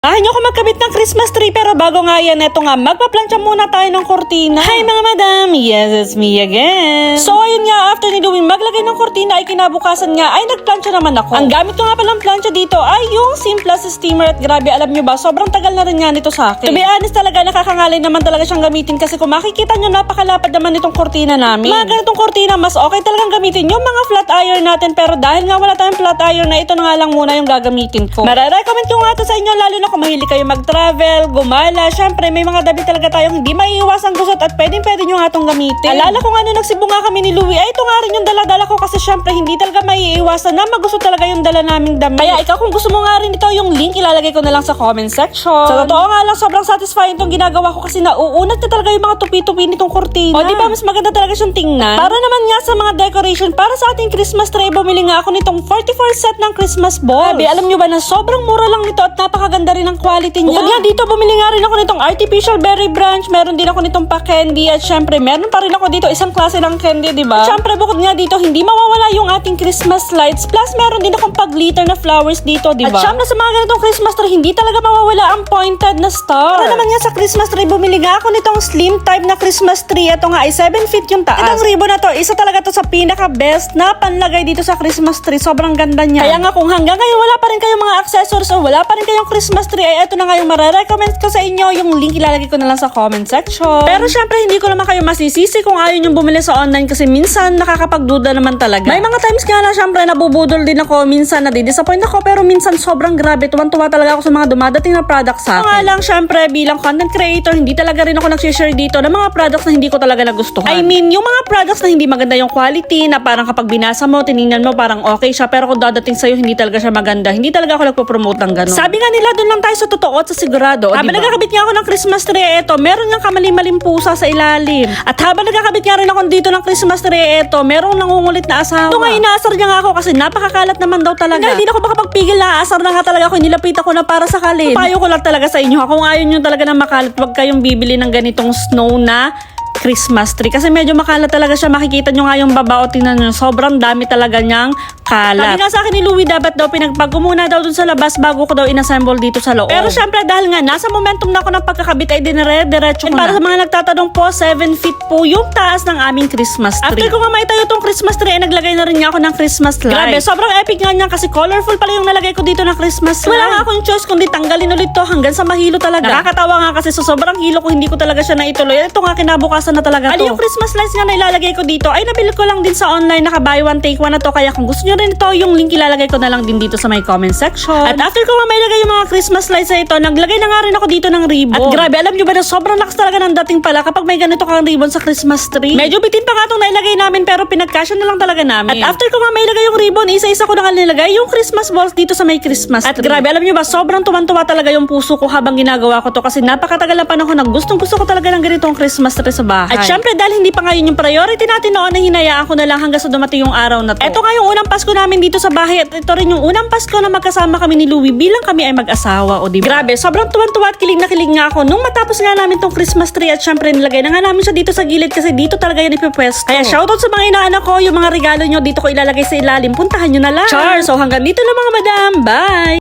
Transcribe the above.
Ayaw nyo ko magkabit ng Christmas tree pero bago nga yan, eto nga, magpaplansya muna tayo ng kortina. Hi mga madam! Yes, it's me again. So ayun nga, after ni Louie maglagay ng kortina ay kinabukasan nga ay nagplansya naman ako. Ang gamit ko nga palang plansya dito ay yung Simplus steamer at grabe alam nyo ba, sobrang tagal na rin nga nito sa akin. To be honest talaga, nakakangalay naman talaga siyang gamitin kasi kung makikita nyo, napakalapad naman itong kortina namin. Mga ganitong kortina, mas okay talagang gamitin yung mga flat iron natin pero dahil nga wala tayong flat iron na ito na nga lang muna yung gagamitin ko. Mare-recommend ko nga to sa inyo lalo na kung mahilig kayo mag-travel, gumala, syempre may mga damit talaga tayong hindi maiiwasang gusot at pwedeng pwede nyo nga itong gamitin. Alala ko nga nung nagsibo nga kami ni Louie, ay ito nga rin yung dala-dala ko kasi syempre hindi talaga maiiwasan na magusot talaga yung dala naming damit. Kaya ikaw kung gusto mo nga rin ito, yung link ilalagay ko na lang sa comment section. Sa totoo nga lang, sobrang satisfying itong ginagawa ko kasi nauunat na talaga yung mga tupi-tupi nitong kortina. O di ba mas maganda talaga siyang tingnan? Para naman nga sa mga decoration, para sa ating Christmas tree, bumili nga ako nitong 44 set ng Christmas balls. Sabi, alam nyo ba na sobrang mura lang nito at napakaganda rin ang quality niya. Bukod nga dito, bumili nga rin ako nitong artificial berry branch, meron din ako nitong pa-candy at syempre meron pa rin ako dito isang klase ng candy, di ba? Syempre bukod nga dito, hindi mawawala yung ating Christmas lights plus meron din akong pag-glitter na flowers dito, di ba? At syempre sa mga ganitong Christmas tree, hindi talaga mawawala ang pointed na star. Para naman nga sa Christmas tree, bumili nga ako nitong slim type na Christmas tree. Ito nga ay 7 feet yung taas. Itong ribbon na to, isa talaga to sa pinaka-best na panlagay dito sa Christmas tree. Sobrang ganda niya. Kaya nga kung hanggang ngayon wala pa rin kayong mga accessories o wala pa rin kayong Christmas tree, ay ito na nga yung marirecommend ko sa inyo. Yung link ilalagay ko na lang sa comment section. Pero syempre, hindi ko naman kayo masisisi kung ayaw yung bumili sa online kasi minsan nakakapagduda naman talaga. May mga times nga na syempre nabubudol din ako. Minsan nadidisappoint ako pero minsan sobrang grabe. Tuwan-tuwa talaga ako sa mga dumadating na products sa akin. Nga lang syempre bilang content creator, hindi talaga rin ako nag-share dito ng mga products na hindi ko talaga nagustuhan. I mean, yung mga products na hindi maganda yung quality, na parang kapag binasa mo, tiningnan mo, parang okay siya. Pero kung dadating sa'yo, hindi talaga siya maganda. Hindi talaga ako nagpo-promote ng ganun. Sabi nga nila, doon lang tayo sa totoo at sa sigurado. Habang nagkakabit nga ako ng Christmas tree, eto, meron nga kamalim-malim pusa sa ilalim. At habang nagkakabit nga rin ako dito ng Christmas tree, eto, merong nangungulit na asawa. Ito nga, inaasar niya nga ako kasi napakakalat naman daw talaga. Hindi na ako makapagpigil na aasar na nga talaga ako. Nilapitan ko na para sa kalin. Payo ko lang talaga sa inyo. Kung ayaw nyo talaga na makalat, huwag kayong bibili ng ganitong snow na Christmas tree. Kasi medyo makalat talaga siya. Makikita nyo nga yung baba o tingnan nyo. Sobrang dami talaga niyang kalat. Sabi nga sa akin ni Louie, dapat daw pinagbago muna daw dun sa labas bago ko daw inassemble dito sa loob. Pero syempre dahil nga nasa momentum na ako ng pagkakabit ay dinire-diretso ko para sa mga nagtatanong po, 7 feet po yung taas ng aming Christmas tree. After ko nga maitayo tong Christmas tree, ay naglagay na rin nga ako ng Christmas light. Grabe, sobrang epic nga niya kasi colorful pala yung nalagay ko dito ng Christmas light. Wala nga akong choice kundi tanggalin ulit to hanggang sa mahilo talaga. Nakakatawa nga kasi sa sobrang hilo ko hindi ko talaga siya naituloy. Ito nga kinabukasan na talaga to. yung Christmas lights nga na ilalagay ko dito ay nabili ko lang din sa online naka buy one take one na to kaya kung gusto niyo rin ito yung link ilalagay ko na lang din dito sa my comment section. At after ko nga may lagay yung mga Christmas lights na ito, naglagay na nga rin ako dito ng ribbon. At grabe, alam niyo ba na sobrang lakas talaga ng dating pala kapag may ganito kang ribbon sa Christmas tree. Medyo bitin pa nga itong nailagay namin pero pinagkasya na lang talaga namin. At after ko nga may lagay yung ribbon, isa-isa ko na nga nilagay yung Christmas balls dito sa may Christmas tree. At grabe, alam niyo ba, sobrang tuwan-tuwa talaga yung puso ko habang ginagawa ko to kasi napakatagal na panahon na gustong gusto ko talaga ng ganitong Christmas tree sa bahay. At syempre dahil hindi pa ngayon yung priority natin noon na hinayaan ko na lang hanggang sa dumating yung araw na to. Ito nga yung unang Pasko namin dito sa bahay at ito rin yung unang Pasko na magkasama kami ni Louie bilang kami ay mag-asawa o di ba? Grabe, sobrang tuwan-tuwa at kilig na kilig nga ako nung matapos nga namin tong Christmas tree at syempre nilagay na nga namin siya dito sa gilid kasi dito talaga yan ipipwesto. Kaya shoutout sa mga inaanak ko, yung mga regalo nyo dito ko ilalagay sa ilalim, puntahan nyo na lang. Char, so hanggang dito na mga madam. Bye!